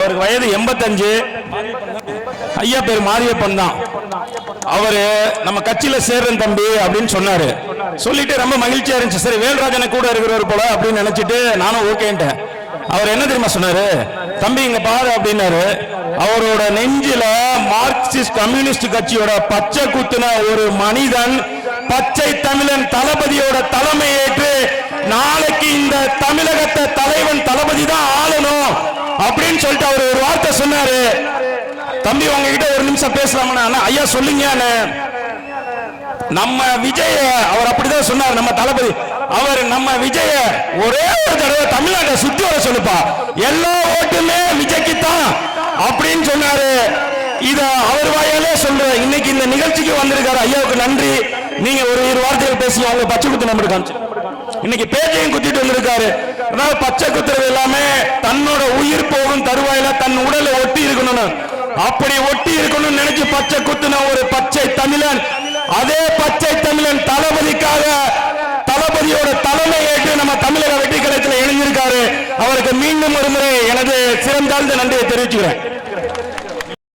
அவருக்கு வயது எண்பத்தஞ்சு. ஐயா பேர் மாரியப்பன் தான். அவரு நம்ம கட்சியில சேர்றேன் தம்பி அப்படின்னு சொன்னாரு. சொல்லிட்டு ரொம்ப மகிழ்ச்சியா இருந்துச்சு. சரி வேல்ராஜனை கூட இருக்கிறவர் போல அப்படின்னு நினைச்சிட்டு நானும் ஓகேன்ட்டேன். அவர் என்ன தெரியுமா சொன்னாரு? தம்பி இங்க பாரு அப்படின்னாரு. அவரோட நெஞ்சில மார்க்சிஸ்ட் கம்யூனிஸ்ட் கட்சியோட பச்சை குத்துன ஒரு மனிதன் பச்சை தமிழன் தளபதியோட தலைமை ஏற்று நாளைக்கு இந்த தமிழகத்தை தலைவன் தளபதி தான் அப்படின்னு சொல்லிட்டு அவர் ஒரு வார்த்தை சொன்னாரு. தம்பி உங்ககிட்ட ஒரு நிமிஷம் பேசலாமா ஐயா சொல்லுங்க நம்ம விஜய அவர் அப்படிதான் சொன்னார் நம்ம தளபதி. அவர் நம்ம விஜய ஒரே ஒரு தடவை தமிழ்நாட்டை சுத்தி வர சொல்லுப்பா. எல்லா ஓட்டுமே விஜய்க்கு தான் அப்படின்னு சொன்னாரு. இத அவர் வாயாலே சொல்ற இன்னைக்கு இந்த நிகழ்ச்சிக்கு வந்திருக்காரு ஐயாவுக்கு நன்றி. நீங்க ஒரு இரு வார்த்தைகள் பேசி அவங்க பச்சை கொடுத்து நம்மளுக்கு இன்னைக்கு பேச்சையும் குத்திட்டு வந்திருக்காரு. அதாவது பச்சை குத்துறது எல்லாமே தன்னோட உயிர் போகும் தருவாயில தன் உடலை ஒட்டி இருக்கணும்னு. அப்படி ஒட்டி இருக்கணும்னு நினைச்சு பச்சை குத்துன ஒரு பச்சை தமிழன். அதே பச்சை தமிழன் தளபதிக்காக தளபதியோட தலைமை ஏற்று நம்ம தமிழக வெற்றி கழகத்தில் இணைஞ்சிருக்காரு. அவருக்கு மீண்டும் ஒரு முறை எனது சிறந்தாழ்ந்த நன்றியை தெரிவிச்சுக்கிறேன்.